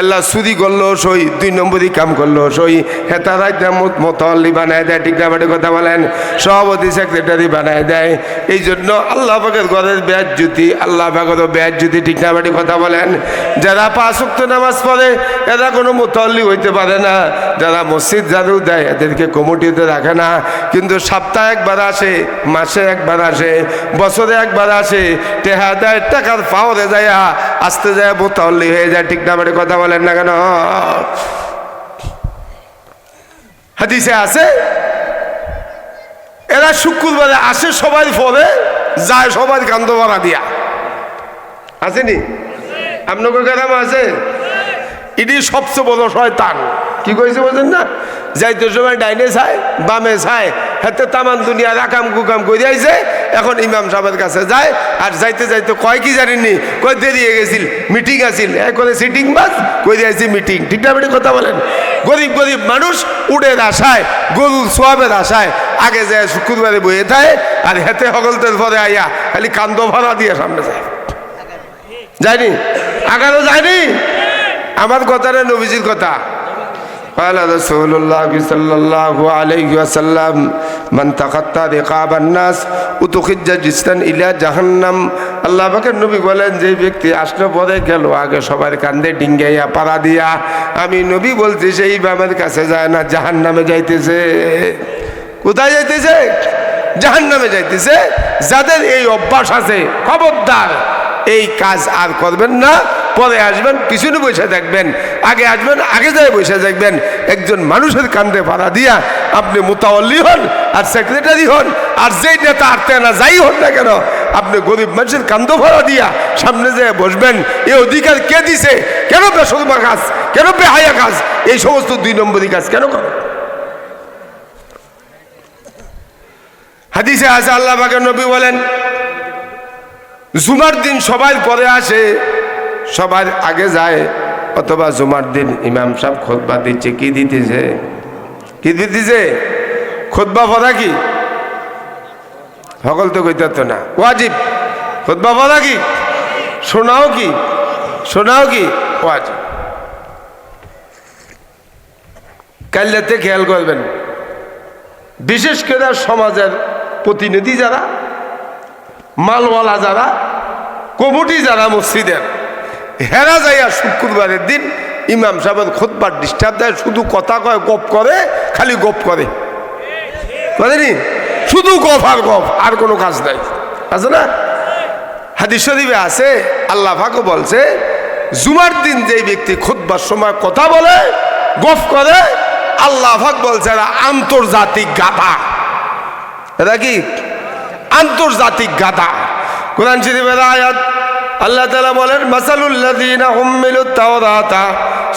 আল্লাহ সুদি করল, সই দুই নম্বরই কাম করল, সই হেতা রাইতে মতল্লি বানায় দেয় না বাটে কথা বলেন। সভাপতি সেক্রেটারি বানায় দেয়। এই জন্য আল্লাহ পাকের ঘরের ব্যাজ জুতি আল্লাহ পাকের ব্যাজ ঠিক না বাটে কথা বলেন। যারা পাঁচ উক্ত নামাজ পড়ে, এরা কোনো মতল্লি হইতে পারে না। যারা মসজিদ ঝাড়ু দেয়, এদেরকে কমিটিতে রাখে না। কিন্তু সপ্তাহে একবার আসে, মাসে একবার আসে, বছরে একবার আসে, টেহা দেয়, টাকার পাওয়ারে যায়, আসতে যায় মোতাল্লি হয়ে যায় না বাটে কথা বলেন না কেন? হাদিসে আছে, এরা শুক্রবারে আসে সবাই ফলে, যায় সবাই কান্দ ভাড়া দিয়া। আসেনি? আপনাকে গ্রাম আছে? এটি সবচেয়ে বড় শয়তান। কি কইছে বোঝেন না? যাইতে সময় ডাইনে চায় বামে চায় হাতে তামান দুনিয়া রাকাম কুকাম করে আইছে, এখন ইমাম সাহেবের কাছে যায়, আর যাইতে যাইতে কয় কি জানেননি? কয় দেরি হয়ে গেছিল, মিটিং আছিল। এ করে সিটিং বাস কই আইছি মিটিং। ঠিকঠাক বেটি কথা বলেন? গরিব গরিব মানুষ উড়ের আশায়, গরুর সোয়াবের আশায়, আগে যায় শুক্রবারে বইয়ে থাকে, আর হেতে হগলতের পরে আইয়া খালি কান্দ ভরা দিয়ে সামনে যায়। যায়নি? আগারও যায়নি? আমার কথা কথাটা নবীজির কথা। قال رسول الله صلى الله عليه وسلم من تخطى رقاب الناس উতখিজ্জা জিস্তান ইলা জাহান্নাম আল্লাহ পাকের নবী বলেন যে ব্যক্তি আসলে পরে গেল আগে সবার কান্দে ডিঙ্গাইয়া পাড়া দিয়া আমি নবী বলছি সেই বামের কাছে যায় না জাহান্নামে যাইতেছে কোথায় যাইতেছে জাহান্নামে যাইতেছে যাদের এই অভ্যাস আছে খবরদার এই কাজ আর করবেন না পরে আসবেন, পিছনে বসে থাকবেন আগে আসবেন, আগে যায় বসে থাকবেন একজন মানুষের কান্দে ভাড়া দিয়া আপনি মোতাল্লি হন আর সেক্রেটারি হন, আর যেই নেতা আটতে না যাই হন না কেন, আপনি গরিব মানুষের কান্দ ভাড়া দিয়া সামনে যেয়ে বসবেন। এ অধিকার কে দিছে? কেন বেসরমা কাজ? কেন বেহায়া কাজ? এই সমস্ত দুই নম্বরই কাজ কেন করেন হাদিসে আছে, আল্লাহ বাকের নবী বলেন, জুমার দিন সবাই পরে আসে সবার আগে যায়, অথবা জুমার দিন ইমাম সাহেব খোদবা দিচ্ছে, কি দিতেছে? কি দিতেছে? খোদবা পড়া কি? সকল তো কইতে না। ওয়াজিব। খোদবা পড়া কি? শোনাও কি? শোনাও কি? ওয়াজিব। কাল্লাতে খেয়াল করবেন, বিশেষ করে সমাজের প্রতিনিধি যারা, মালওয়ালা যারা, কমিটি যারা মসজিদের হেরা যাইয়া শুক্রবারের দিন ইমাম সাহেবের খোদবার ডিস্টার্ব দেয়, শুধু কথা কয়, গপ করে, খালি গপ করে। বুঝলি শুধু গপ আর গপ, আর কোনো কাজ নাই। আছে না? হাদিস শরীফে আছে, আল্লাহ ফাঁকও বলছে, জুমার দিন যেই ব্যক্তি খুদবার সময় কথা বলে, গপ করে, আল্লাহ ফাক বলছে, এরা আন্তর্জাতিক গাধা। এটা কি? আন্তর্জাতিক গাধা। কোরআন শরীফের আয়াত আল্লাহ তালা বলেন মাসালুল্লাযীনা হুম্মিলুত তাওরাতা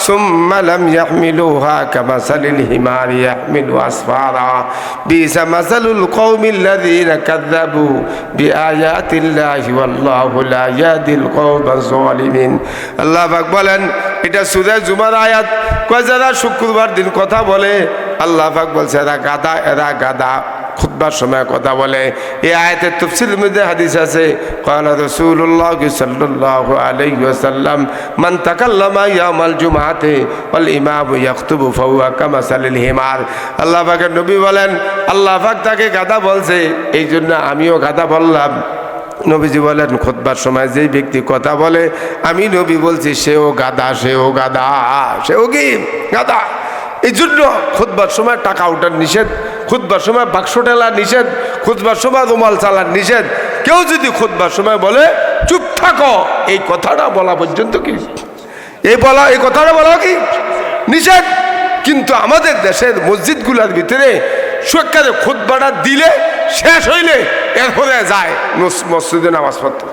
সুম্মা লাম ইয়াহমিলুহা কামাসালিল হিমারি ইয়াহমিলু আসফারা বিসা মাসালুল কওমিল্লাযীনা কাযযাবু বিআয়াতিল্লাহি ওয়াল্লাহু লা ইয়াহদিল কওমাজ জালিমিন আল্লাহ পাক বলেন এটা সূরা জুমার আয়াত কয় যারা শুক্রবার দিন কথা বলে আল্লাহ পাক বলছে এরা গাদা এরা গাদা খুতবার সময় কথা বলে। এই আয়াতের তফসিল মধ্যে হাদিস আছে কালা রসুল্লাহ সাল্লাহ আলাইহি ওয়াসাল্লাম, মান তাকাল্লামা ইয়ামাল জুমাতে ওয়াল ইমাম ইয়াখতুবু ফাহুয়া কামাসালিল হিমার আল্লাহ পাকের নবী বলেন, আল্লাহ পাক তাকে গাদা বলছে, এই জন্য আমিও গাদা বললাম। নবীজি বলেন খোদবার সময় যেই ব্যক্তি কথা বলে, আমি নবী বলছি, সেও গাদা সেও গাদা সেও কি? গাদা এই জন্য খুদবার সময় টাকা ওঠার নিষেধ খুদবার সময় বাক্স টেলা নিষেধ খুদবার সময় রুমাল চালার নিষেধ। কেউ যদি খুদবার সময় বলে, চুপ থাকো। এই কথাটা বলা পর্যন্ত কি? এই বলা, এই কথাটা বলা কি? নিষেধ। কিন্তু আমাদের দেশের মসজিদগুলোর ভিতরে সরকারে খুদবাটা দিলে শেষ হইলে এরপরে যায় মস- মসজিদে নামাজ পড়তে।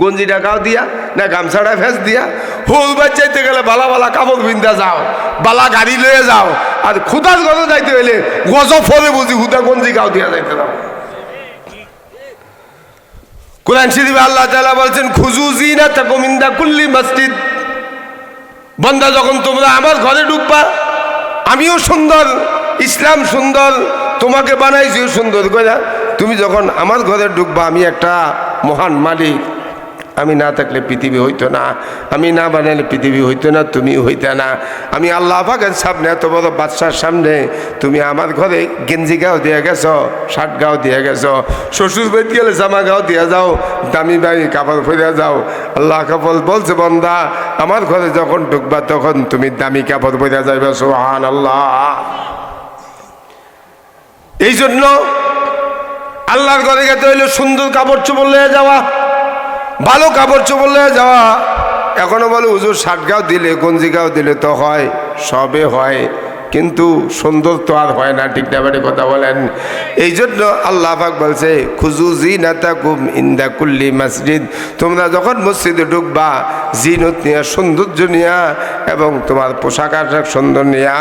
গঞ্জিটা গাও দিয়া, না গামছাটা ফেস দিয়া, হুল বাচ্চাইতে গেলে বালা বালা কাপড় বিন্দা যাও, বালা গাড়ি লয়ে যাও, আর খুদার ঘরে যাইতে হইলে গজ ফলে বুঝি হুদা গঞ্জি গাও দিয়া যাইতে যাও। কোরআন শরীফে আল্লাহ তাআলা বলছেন, খুজু জিনা তাকুমিন্দা কুল্লি মসজিদ। বন্দা যখন তোমরা আমার ঘরে ঢুকবা, আমিও সুন্দর, ইসলাম সুন্দর, তোমাকে বানাইছি সুন্দর। করে তুমি যখন আমার ঘরে ঢুকবা, আমি একটা মহান মালিক। আমি না থাকলে পৃথিবী হইতো না। আমি না বানালে পৃথিবী হইতো না, তুমি হইতে না। আমি আল্লাহ পাকের সামনে এত বড় বাচ্চার সামনে তুমি আমার ঘরে গেঞ্জি গাও দিয়ে গেছো, শার্ট গাও দিয়ে গেছো, শ্বশুর বাড়িতে গেলে জামা গাও দিয়ে যাও, দামি দামি কাপড় ফিরে যাও। আল্লাহ কাপড় বলছে, বন্দা, আমার ঘরে যখন ঢুকবা তখন তুমি দামি কাপড় পরে যাইবে সোহান আল্লাহ এই জন্য আল্লাহর ঘরে গেতে হইলে সুন্দর কাপড় চোপড় লয়ে যাওয়া ভালো কাপড় চোপড় লয়ে যাওয়া। এখনও বলে, হুজুর শার্ট গাও দিলে গঞ্জিগাও দিলে তো হয়, সবে হয়। কিন্তু সুন্দর তো আর হয় না, ঠিক না কথা বলেন। এই জন্য আল্লাহ বলছে, খুজু জি নাতাকুম ইন্দা কুল্লি মসজিদ। তোমরা যখন মসজিদে ঢুকবা, জিনত নিয়া, সৌন্দর্য নিয়া এবং তোমার পোশাক আশাক সুন্দর নিয়া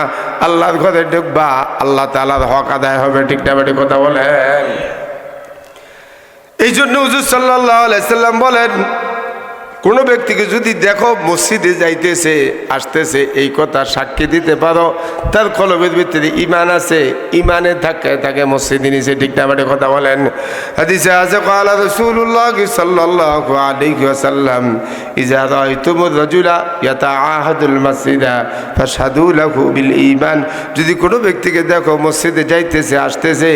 আল্লাহর ঘরে ঢুকবা, আল্লাহ তালার হক আদায় হবে, ঠিক না কথা বলেন। জন্য হুজুর সাল্লাহ আলাইসাল্লাম বলেন কোনো ব্যক্তিকে যদি দেখো মসজিদে যাইতেছে, আসতেছে, এই কথা সাক্ষী দিতে পারো, তার কলবের ভিতরে ইমান আছে ইমানে থাকে তাকে মসজিদে নিচে, ঠিক না কথা বলেন। হাদিসে আছে, কালা রাসূলুল্লাহ সাল্লাল্লাহু আলাইহি ওয়াসাল্লাম, ইজা রাআইতুমুর রাজুলা ইয়াতাআহাদুল মাসজিদা, ফাশহাদু লাহু বিল ঈমান। যদি কোনো ব্যক্তিকে দেখো মসজিদে যাইতেছে, আসতেছে,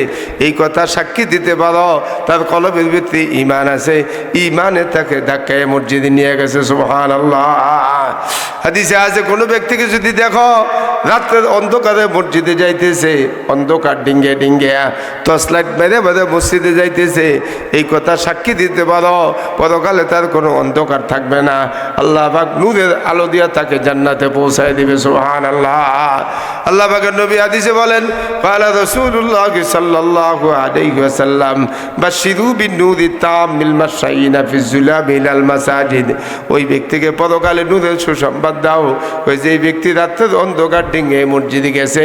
এই কথা সাক্ষী দিতে পারো, তার কলবের ভিতরে ইমান আছে ইমানে তাকে ধাক্কায় মসজিদে নিয়ে গেছে সুবহান আল্লাহ হাদিসে আছে কোনো ব্যক্তিকে যদি দেখো রাত্রে অন্ধকারে মসজিদে যাইতেছে, অন্ধকার ডিঙ্গে ডিঙ্গে টর্চলাইট বেঁধে বেঁধে মসজিদে যাইতেছে। এই কথা সাক্ষী দিতে পারো, পরকালে তার কোনো অন্ধকার থাকবে না। আল্লাহ পাক নূরের আলো দিয়া তাকে জান্নাতে পৌঁছায় দিবে সুহান আল্লাহ আল্লাহ পাকের নবী আদিসে বলেন পালা রসুল্লাহ বা শিরু বিন নূরি তাম মিলমা সাইনা ফিজুলা মিলাল মাসাজিদ। ওই ব্যক্তিকে পরকালে নূরের সুসংবাদ দাও। ওই যে ব্যক্তি রাত্রের অন্ধকার ডিঙ্গে মসজিদে গেছে।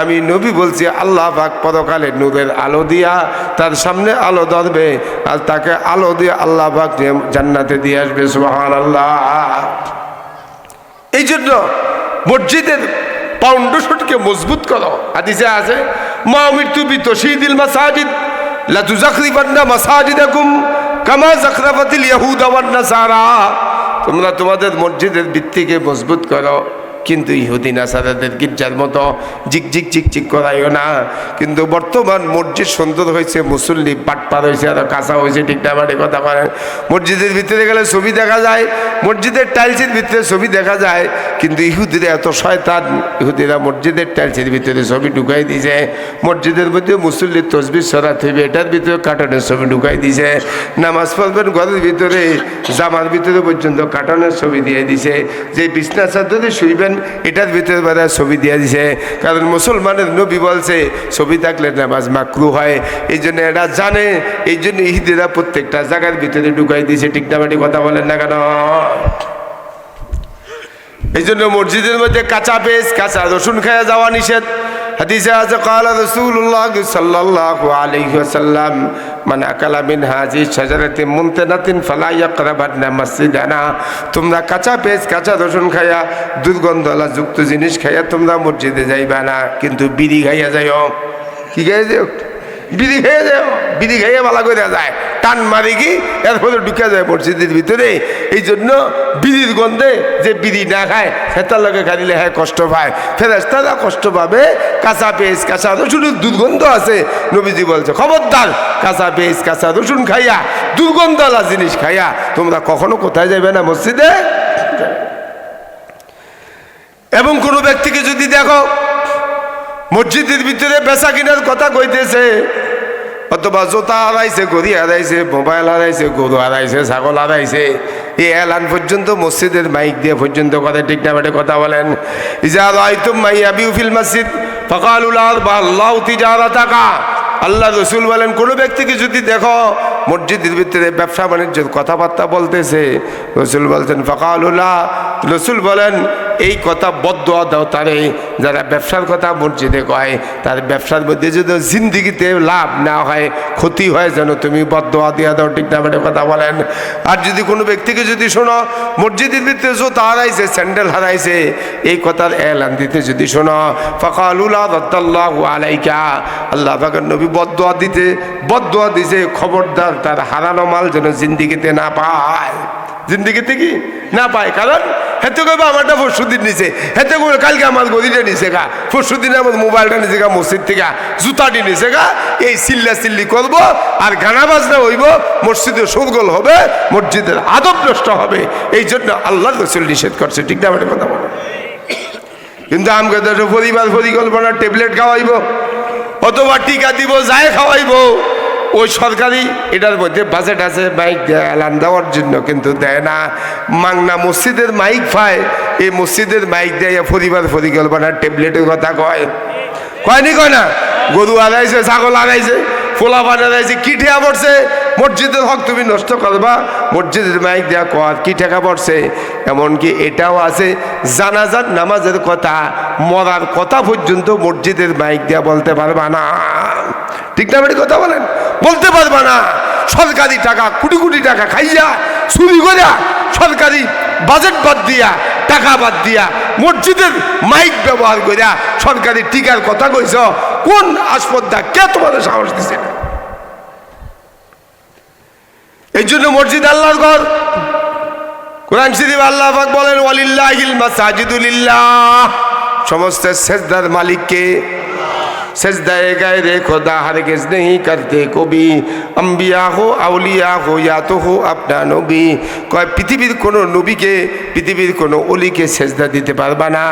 আমি নবী বলছি, আল্লাহ পাক পদকালে নূরের আলো দিয়া তার সামনে আলো ধরবে আর তাকে আলো দিয়ে আল্লাহ পাক জান্নাতে দিয়ে আসবে সুবহান আল্লাহ এই জন্য মসজিদের ফাউন্ডেশনকে মজবুত করো। হাদিসে আছে, মা মৃত্যু বিত মাসাজিদ লা তুজাখরিফান্না মাসাজিদাকুম কামা জাখরাফাতিল ইয়াহুদ ওয়ান নাসারা। তোমরা তোমাদের মসজিদের ভিত্তিকে মজবুত করো। কিন্তু ইহুদিন আসাদাদের গির্জার মতো ঝিকঝিক চিকচিক করাইও না। কিন্তু বর্তমান মসজিদ সুন্দর হয়েছে, মুসল্লি পাটপার হয়েছে, আর কাঁচা হয়েছে, ঠিক না মানে কথা বলেন। মসজিদের ভিতরে গেলে ছবি দেখা যায়, মসজিদের টাইলসের ভিতরে ছবি দেখা যায়, কিন্তু ইহুদিরা এত শয়তান, ইহুদিরা মসজিদের টাইলসের ভিতরে ছবি ঢুকাই দিয়েছে। মসজিদের মধ্যে মুসল্লির তসবির সরা হইবে এটার ভিতরে কাটনের ছবি ঢুকাই দিয়েছে। নামাজ পড়বেন ঘরের ভিতরে, জামার ভিতরে পর্যন্ত কাটনের ছবি দিয়ে দিছে যে বিছনা চাদরে শুইবেন এটার ভিতরে বেড়া ছবি দিয়ে দিছে। কারণ মুসলমানের নবী বলছে, ছবি থাকলে নামাজ মাকরু হয়। এই জন্য এরা জানে, এই জন্য ইহিদেরা প্রত্যেকটা জায়গার ভিতরে ঢুকাই না বাটি কথা বলেন না কেন? এই জন্য মসজিদের মধ্যে কাঁচা পেঁচ কাঁচা রসুন খায়া যাওয়া নিষেধ। হাদিসে আছে কালা রসুল্লাহ সাল্লাল্লাহু আলাইহি ওয়াসাল্লাম, মান আকালা মিন হাজি শাজারাতি মুনতানাতিন ফালা ইয়াকরাবান্না মসজিদানা। তোমরা কাঁচা পেঁচ কাঁচা রসুন খায়া দুর্গন্ধলা যুক্ত জিনিস খাইয়া তোমরা মসজিদে যাইবা না, কিন্তু বিড়ি খাইয়া যাইও। কি খাইয়া বিড়ি খেয়ে যাও বিড়ি খেয়ে ভালো করে যায়। টান মারি কি, এরপরে ঢুকে যায় পরিস্থিতির ভিতরে। এই জন্য বিড়ির গন্ধে যে বিড়ি না খায় সেটার লোকে খাইলে হ্যাঁ কষ্ট পায়। ফেরেস্তারা কষ্ট পাবে, কাঁচা পেঁচ কাঁচা রসুনের দুর্গন্ধ আছে। নবীজি বলছে, খবরদার, কাঁচা পেঁচ কাঁচা রসুন খাইয়া, দুর্গন্ধওয়ালা জিনিস খাইয়া, তোমরা কখনো কোথায় যাবে না মসজিদে? এবং কোনো ব্যক্তিকে যদি দেখো মসজিদের ভিতরে বেচা কিনার কথা কইতেছে। অথবা জোতা হারাইছে, গড়ি হারাইছে, মোবাইল হারাইছে, গরু হারাইছে, ছাগল হারাইছে। এই এলান পর্যন্ত মসজিদের মাইক দিয়ে পর্যন্ত কথা, ঠিক না কথা বলেন। ইজা রাইতুম মাইয়া বিউফিল মসজিদ, ফকালুল বা আল্লাহ তিজারা টাকা আল্লাহ রসুল বলেন, কোনো ব্যক্তিকে যদি দেখো মসজিদের ভিতরে ব্যবসা বাণিজ্যের কথাবার্তা বলতেছে, রসুল বলছেন ফকালুল্লাহ রসুল বলেন এই কথা বদোয়া দাও তারে। যারা ব্যবসার কথা মসজিদে কয়, তার ব্যবসার মধ্যে যদি জিন্দিগিতে লাভ না হয়, ক্ষতি হয় যেন তুমি বদোয়া দিয়া দাও, ঠিক না মানে কথা বলেন। আর যদি কোনো ব্যক্তিকে যদি শোনো, মসজিদের ভিতরে জোতা হারাইছে স্যান্ডেল হারাইছে, এই কথার এলান দিতে যদি শোনো ফকালুল্লাহ দত্তাল্লাহ আলাইকা। আল্লাহ পাকের নবী বদোয়া দিতে বদোয়া দিছে, খবরদার তার হারানো মাল যেন জিন্দিগিতে না পায়। জিন্দিগিতে কি? না পায়। কারণ হেতে কবে আমারটা পরশু দিন নিছে। হেতে কবে কালকে আমার গদিটা নিছে গা। পরশু দিন আমার মোবাইলটা নিছে গা, মসজিদ থেকে। জুতাটি নিছে গা। এই চিল্লা চিল্লি করব আর গানা বাজনা হইব, মসজিদে সরগোল হবে, মসজিদের আদব নষ্ট হবে। এই জন্য আল্লাহ রসুল নিষেধ করছে। ঠিক না কথা বলো। কিন্তু আমাকে তো পরিবার পরিকল্পনা ট্যাবলেট খাওয়াইব, অথবা টিকা দিব যায় খাওয়াইব। ওই সরকারি, এটার মধ্যে বাজেট আছে মাইক এলান দেওয়ার জন্য কিন্তু দেয় না। মাংনা মসজিদের মাইক পায়, এই মসজিদের মাইক দেয় পরিবার পরিকল্পনার ট্যাবলেটের কথা কয়। কয়নি কয় না? গরু আড়াইছে ছাগল আড়াইছে ফোলা পান আড়াইছে কি ঠেয়া পড়ছে মসজিদের হক তুমি নষ্ট করবা, মসজিদের মাইক দেওয়া কর, কি টাকা পড়ছে? এমনকি এটাও আছে, জানাজার নামাজের কথা, মরার কথা পর্যন্ত মসজিদের মাইক দেওয়া বলতে পারবা না। ঠিক না কথা বলেন? বলতে পারবা না। সরকারি টাকা, কোটি কোটি টাকা খাইয়া, চুরি করিয়া সরকারি বাজেট বাদ দিয়া, টাকা বাদ দিয়া মসজিদের মাইক ব্যবহার করিয়া সরকারি টিকার কথা কইছ, কোন আসপদ্দা কে তোমাদের সাহস দিছে? না এই জন্য মসজিদ আল্লাহর ঘর। কোরআন শরীফ আল্লাহ পাক বলেন, ওয়ালিল্লাহিল মাসাজিদুলিল্লাহ সমস্ত শেষদার মালিককে सजदाए गैर खुदा हरगिज नहीं करते কবি আম্বিয়া হো আউলিয়া হো ইয়া তো হো আপনা নবী কয় পৃথিবীর কোনো নবীকে পৃথিবীর কোনো অলিকে সেজদা দিতে পারবা না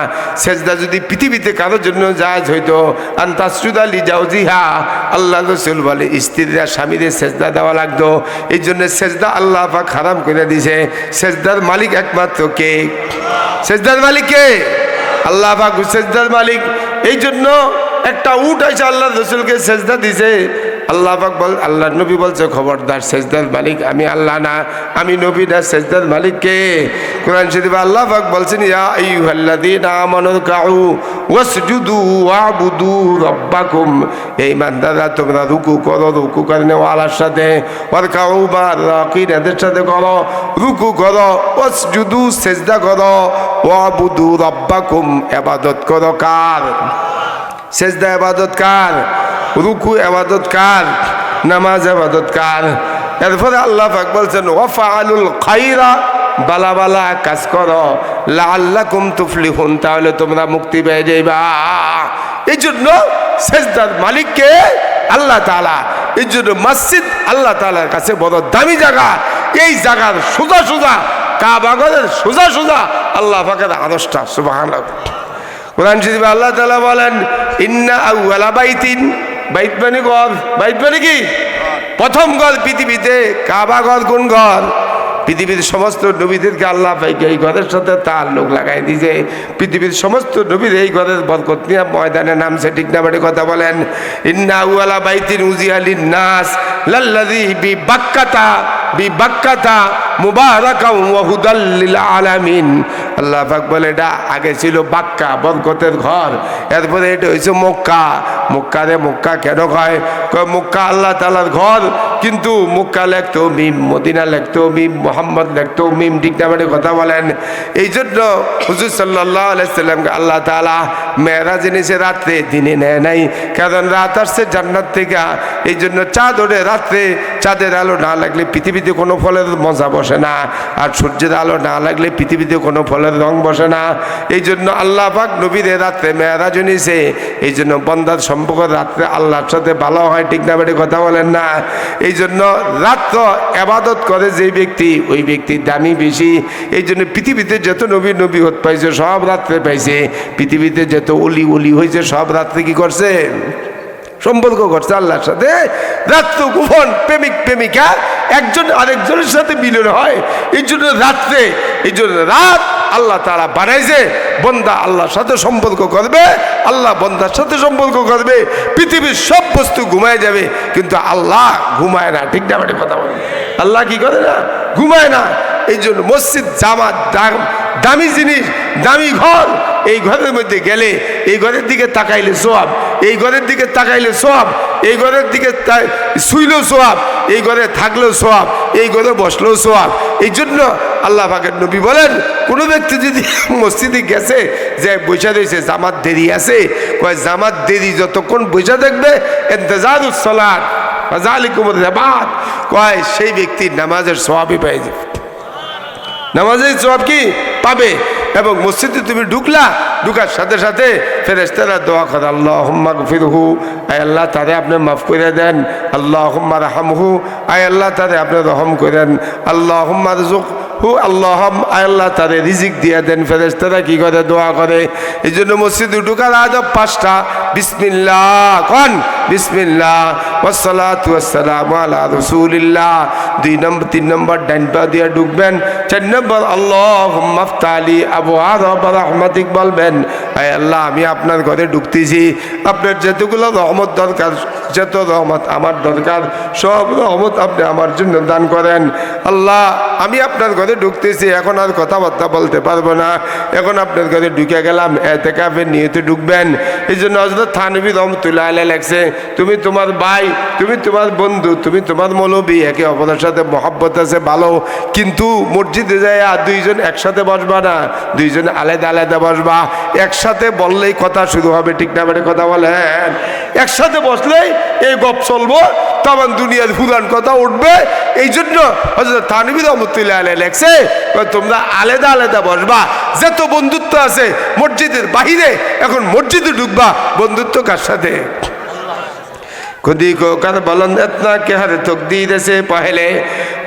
সেজদা যদি পৃথিবীতে কারোর জন্য জায়জ হইতো আন্তাসুদ আলী জাউজিহা আল্লাহ রসুল বলে স্ত্রীরা স্বামীদের সেজদা দেওয়া লাগতো এই জন্য সেজদা আল্লাহ পাক হারাম করে দিছে সেজদার মালিক একমাত্র কে সেজদার মালিক কে আল্লাহ পাক সেজদার মালিক এই জন্য একটা উট আছে আল্লাহ রসুলকে সেজদা দিছে। আল্লাহ পাক বল আল্লাহ নবী বলছে, খবরদার সেজদার মালিক আমি আল্লাহ না, আমি নবী না, সেজদার মালিক কে? কোরআন শরীফ আল্লাহ পাক বলছেন, ইয়া আইয়ুহাল্লাযীনা আমানু কাউ ওয়াসজুদু ওয়াবুদু রাব্বাকুম। এই মান্দারা তোমরা রুকু করো, রুকু করনে ওয়ালার সাথে। ওয়ার কাউ বা রাকিন এদের সাথে করো, রুকু করো, ওয়াসজুদু, সেজদা করো। ওয়াবুদু রাব্বাকুম ইবাদত করো কার? সেজদা আবাদত কার? রুকু আবাদত কার? নামাজ আবাদত কার? এরপরে আল্লাহ পাক বলছেন ওয়াফা আলুল খাইরা, বালা বালা কাজ করো। লাল্লাকুম তুফলিহুন। তাহলে তোমরা মুক্তি পেয়ে যাইবা। এই জন্য সেজদার মালিককে আল্লাহ তালা এই জন্য মসজিদ আল্লাহ তালার কাছে বড় দামি জায়গা। এই জায়গার সোজা সোজা কাবাগরের সোজা সোজা আল্লাহ পাকের আদর্শটা সুবাহ কোরআন শরীফ আল্লাহ তালা বলেন, ইন্না আউয়ালা বাইতিন। বাইত মানে ঘর বাইত মানে কি? প্রথম ঘর পৃথিবীতে। কাবা ঘর কোন ঘর পৃথিবীর সমস্ত নবীদেরকে আল্লাহ পাইকে এই ঘরের সাথে তার লোক লাগাই দিয়েছে। পৃথিবীর সমস্ত নবীর এই ঘরের বরকত নিয়ে ময়দানে নামছে। ঠিক না বাড়ি কথা বলেন, ইন্না আউয়ালা বাইতিন উজিয়ালিন নাস লাল্লাযী বি বাক্কাতা। বি বাক্কাতা মুবারাকা ওয়া হুদাল লিল আলামিন। আল্লাহ পাক বলে, এটা আগে ছিল বাক্কা, বরকতের ঘর। এরপরে এটা হয়েছে মক্কা। মক্কারে মক্কা কেন কয়, মক্কা আল্লাহ তালার ঘর কিন্তু মক্কা লেখতো, মিম মদিনা লেখতো, মিম মোহাম্মদ লেখতো, মিম ঠিক মানে কথা বলেন। এই জন্য হুজুর সাল্লাহ আলাইসাল্লামকে আল্লাহ তালা মেয়েরা জেনেছে রাত্রে, দিনে নেয় নাই। কারণ রাত আসছে জান্নাত থেকে, এই জন্য চাঁদ ওঠে রাত্রে চাঁদের আলো না লাগলে পৃথিবীতে কোনো ফলের মজা বসে না। আর সূর্যের আলো না লাগলে পৃথিবীতে কোনো ফলের রং বসে না। এই জন্য আল্লাহ পাক নবীরে রাত্রে মেয়েরা জনিছে এই জন্য বন্দার সম্পর্ক রাত্রে আল্লাহর সাথে ভালো হয়, ঠিক না বেটে কথা বলেন না। এই জন্য রাত্র আবাদত করে যে ব্যক্তি, ওই ব্যক্তির দামি বেশি। এই জন্য পৃথিবীতে যত নবী নবী হত পাইছে, সব রাত্রে পাইছে। পৃথিবীতে যত অলি অলি হয়েছে সব রাত্রে কি করছে? সম্পর্ক করছে আল্লাহর সাথে। রাত্র গোপন, প্রেমিক, প্রেমিকা, একজন আরেকজনের সাথে মিলন হয়। এই জন্য রাত্রে এই জন্য রাত আল্লাহ তারা বানাইছে, বন্দা আল্লাহর সাথে সম্পর্ক করবে, আল্লাহ বন্দার সাথে সম্পর্ক করবে, পৃথিবীর সব বস্তু ঘুমায় যাবে, কিন্তু আল্লাহ ঘুমায় না। ঠিক না কথা বলে। আল্লাহ কি করে না? ঘুমায় না। এই জন্য মসজিদ, জামাত, দাম- জিনিস, দামি ঘর, এই ঘরের মধ্যে গেলে, এই ঘরের দিকে তাকাইলে সোয়াব, এই ঘরের দিকে তাকাইলে সোয়াব, এই ঘরের দিকে শুইলেও সোয়াব, এই ঘরে থাকলেও সোয়াব, এই ঘরে বসলেও সোয়াব। এই জন্য আল্লাহ পাকের নবী বলেন, কোনো ব্যক্তি যদি মসজিদে গেছে, যে বৈশা রয়েছে, জামাত দেরি আছে, কয় জামাত দেরি যতক্ষণ বৈশা জালিকুমুর জামাত কয় সেই ব্যক্তির নামাজের সোয়াবই পাই যাবে নামাজের সব কি? পাবে। এবং মসজিদে তুমি ঢুকলা, ঢুকার সাথে সাথে ফেরেস্তারা দোয়া করে আল্লাহ হুম্মা গফিরহু। আয় আল্লাহ, তারে আপনি মাফ করে দেন। আল্লাহ হুম্মা রাহামহু। আয় আল্লাহ, তারে আপনি রহম করেন। আল্লাহ হুম্মা রজুক হু আল্লাহ আল্লাহ তারে রিজিক দিয়ে দেন। ফেরেস্তারা কি করে? দোয়া করে। এই জন্য মসজিদে ঢুকার আদব পাঁচটা। বিসমিল্লাহ, কন? বিসমিল্লাহ ওয়াসসালামু আলা রাসূলিল্লাহ। দুই নম্বর, তিন নম্বর পা দিয়ে ঢুকবেন। চার নম্বর আল্লাহ মাফতালি আবু রহমাতিক বলবেন আল্লাহ, আমি আপনার ঘরে ঢুকতেছি। আপনার যেতগুলো রহমত দরকার, যত রহমত আমার দরকার, সব রহমত আপনি আমার জন্য দান করেন। আল্লাহ, আমি আপনার ঘরে ঢুকতেছি, এখন আর কথাবার্তা বলতে পারব না। এখন আপনার ঘরে ঢুকে গেলাম এতে কাপে নিয়েতে ঢুকবেন। এই জন্য হজরত থানবী রহমতুল্লাহ আলাই লাগছে তুমি তোমার ভাই, তুমি তোমার বন্ধু, তুমি তোমার মৌলবী, একে অপরের সাথে মহাব্বত আছে, ভালো। কিন্তু মসজিদে যায় আর দুইজন একসাথে বসবা না, দুইজন আলাদা আলাদা বসবা। একসাথে বললেই কথা শুরু হবে, ঠিক না মানে কথা বলেন? একসাথে বসলেই এই গপ চলবো, তখন দুনিয়ার ফুরান কথা উঠবে। এই জন্য থানবী রহমতুল্লাহ লেখছে তোমরা আলাদা আলাদা বসবা। যত বন্ধুত্ব আছে মসজিদের বাহিরে, এখন মসজিদে ঢুকবা, বন্ধুত্ব কার সাথে? खुदी को कर बुलंद इतना कि हर तकदीर से पहले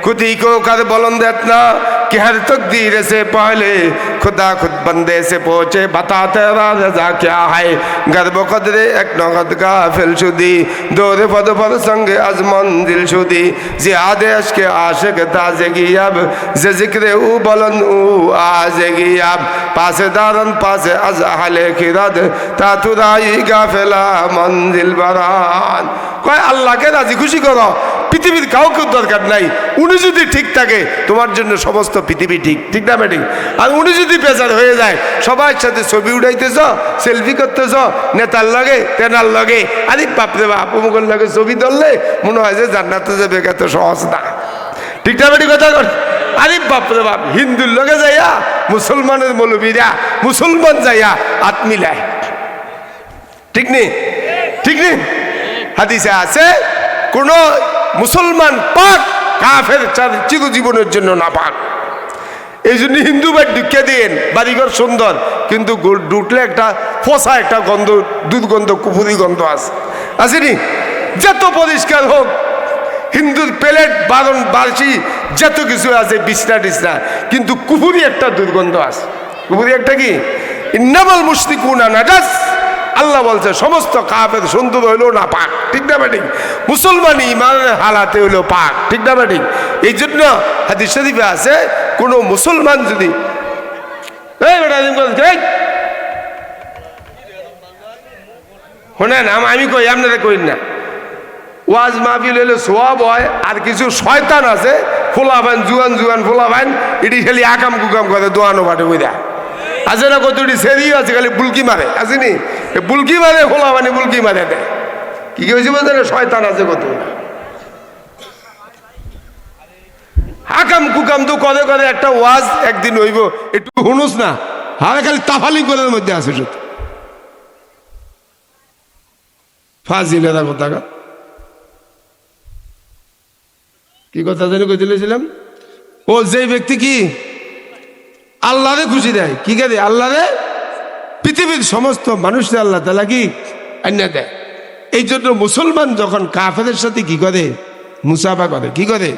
खुदी को कर बुलंद इतना कि हर तकदीर से पहले खुदा खुद बंदे से पहुँचे बता तेरा रजा क्या है गर्ब कदरे एक नगद का फिल शुदी दौरे पद पर संग अज मंजिल शुदी जियादे के आशिक ताजगी अब जे जिक्र ऊ बुलंद ऊ आजगी अब पासे दारन पासे अज अहले खिरद तातुराई गाफिला मंजिल बरान কয় আল্লাহকে রাজি খুশি করো পৃথিবীর কাউকে দরকার নাই। উনি যদি ঠিক থাকে, তোমার জন্য সমস্ত পৃথিবী ঠিক। ঠিক না ম্যাডিং আর উনি যদি বেজার হয়ে যায়, সবার সাথে ছবি উঠাইতেছ সেলফি করতেছ, নেতার লগে, তেনার লগে, আরে বাপরে বাপ, অমুকের লগে ছবি ধরলে মনে হয় যে জান্নাতে যাবে এত সহজ না। ঠিক না ম্যাডি কথা কর আরে বাপরে বাপ, হিন্দুর লগে যাইয়া, মুসলমানের মৌলবীরা মুসলমান যাইয়া আত্মিলায় ঠিক নেই ঠিক নেই হাদিসে আছে, কোন মুসলমান পাক, কাফের চার- চিরজীবনের জন্য না পাক এই জন্য হিন্দু বাড়ি ঢুকে দিন বাড়িঘর সুন্দর, কিন্তু ঢুকলে একটা ফসা একটা গন্ধ, দুর্গন্ধ কুপুরি গন্ধ আছে আসেনি? যত পরিষ্কার হোক, হিন্দুর প্লেট, বারণ বার্ষি যত কিছু আছে, বিছনা টিছনা, কিন্তু কুপুরি একটা দুর্গন্ধ আছে কুপুরি একটা কি? ইন্নামাল মুশরিকুনা নাজাস। আল্লাহ বলছে, সমস্ত কাপের সুন্দর হইল না পাক। ঠিক না ব্যাটিং? মুসলমান ইমানের হালাতে হইল পাক। ঠিক না ব্যাটিং? এই জন্য হাদিস শরীফে আছে, কোনো মুসলমান যদি শোনেন, আম- কই, আপনারা কই না। ওয়াজ মাহফিল হলে সোয়াব হয়, আর কিছু শয়তান আছে, ফোলাবেন, জুয়ান জুয়ান ফোলাবেন, এটি খালি আকাম কুকাম করে দোয়ানো বাটে বুঝা। আছে না কতটি সেরিও আছে, খালি বুলকি মারে। আসেনি বুলকি মারে ফোলা মানে বুলকি মারে দেয় কি কি হয়েছে বলতে শয়তান আছে কত? হাকাম কুকাম তো করে করে একটা ওয়াজ একদিন হইব, একটু না। হারে খালি তাফালি করার মধ্যে আছে শুধু। ফাজিলেরা কথা কি কথা জানি কই ও যে ব্যক্তি কি আল্লাহরে খুশি দেয়। কি কে দেয়? আল্লাহরে? পৃথিবীর সমস্ত মানুষকে আল্লাহ তালা কি? আন্যা দেয়। এই জন্য মুসলমান যখন কাফেদের সাথে কি করে? মুসাফা করে। কি করে?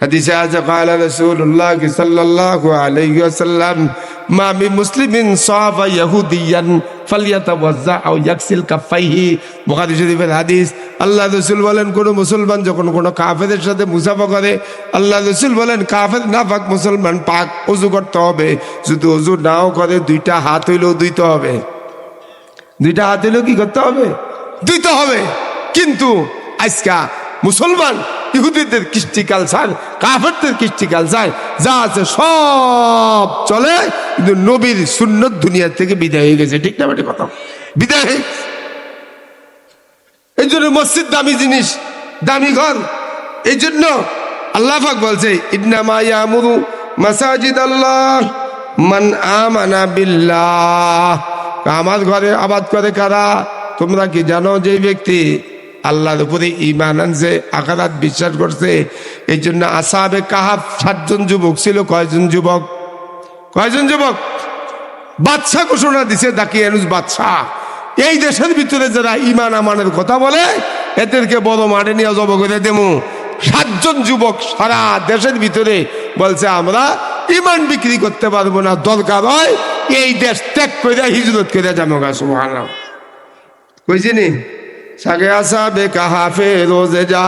হাদিসে আছে, কালা রাসূলুল্লাহ সাল্লাল্লাহু আলাইহি ওয়াসাল্লাম মামি মুসলিমিন সাহাবা ইয়াহুদিয়ান ফালিয়াতাওয়াজ্জা আও ইয়াকসিল কাফাইহি বুখারী শরীফের হাদিস, আল্লাহ রসুল বলেন, কোনো মুসলমান যখন কোনো কাফেদের সাথে মুসাফা করে, আল্লাহ রসুল বলেন, কাফের না পাক মুসলমান পাক অজু করতে হবে। যদি অজু নাও করে, দুইটা হাত হইলেও দুইতে হবে। দুইটা হাত হইলেও কি করতে হবে? দুইতে হবে। কিন্তু আজকা মুসলমান, ইহুদিদের কৃষ্টি কালচার, কাফেরদের কৃষ্টি কালচার, যা আছে সব চলে, কিন্তু নবীর সুন্নত দুনিয়া থেকে বিদায় হয়ে গেছে, ঠিক না কথা? বিদায়? এই জন্য মসজিদ দামি জিনিস, দামি ঘর। এই জন্য আল্লাহ বলছে মাসাজিদ আল্লাহ মান আমার ঘরে আবাদ করে কারা? তোমরা কি জানো যে ব্যক্তি আল্লাহর উপরে ইমান আনছে আকারাত বিশ্বাস করছে। এই জন্য আসাবে কাহাব সাতজন যুবক ছিল, কয়জন যুবক? কয়জন যুবক? বাদশাহ ঘোষণা দিছে দাকিয়ানুস বাদশাহ। এই দেশের ভিতরে যারা ইমান আমানের কথা বলে, এদেরকে বড় মাঠে নিয়ে জব করে দেবো। সাতজন যুবক সারা দেশের ভিতরে বলছে, আমরা ইমান বিক্রি করতে পারব না, দরকার হয় এই দেশ ত্যাগ করে হিজরত করে যাব গা, সুবহানাল্লাহ। কইছি আসা বে কাহা ফে রোজে যা।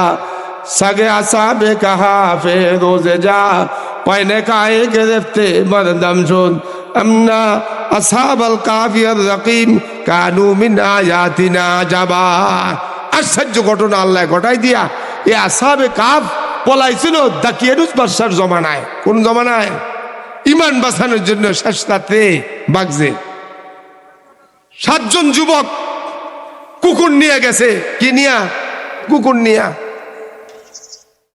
সাগে আসা বে কাহা ফে রোজে যা। পাইনে কায়ে মরদম শুন আমনা আসাবাল কাফিয়ার রকিম কানু মিন আয়াতিনা যাবা আশ্চর্য ঘটনা আল্লাহ ঘটাই দিয়া। এ আসাবে কাফ পলাইছিল দাকিয়ানুস বাদশার জমানায়। কোন জমানায়? ইমান বাঁচানোর জন্য শেষ বাগজে। সাতজন যুবক কুকুর নিয়ে গেছে। কি নিয়া? কুকুর নিয়া।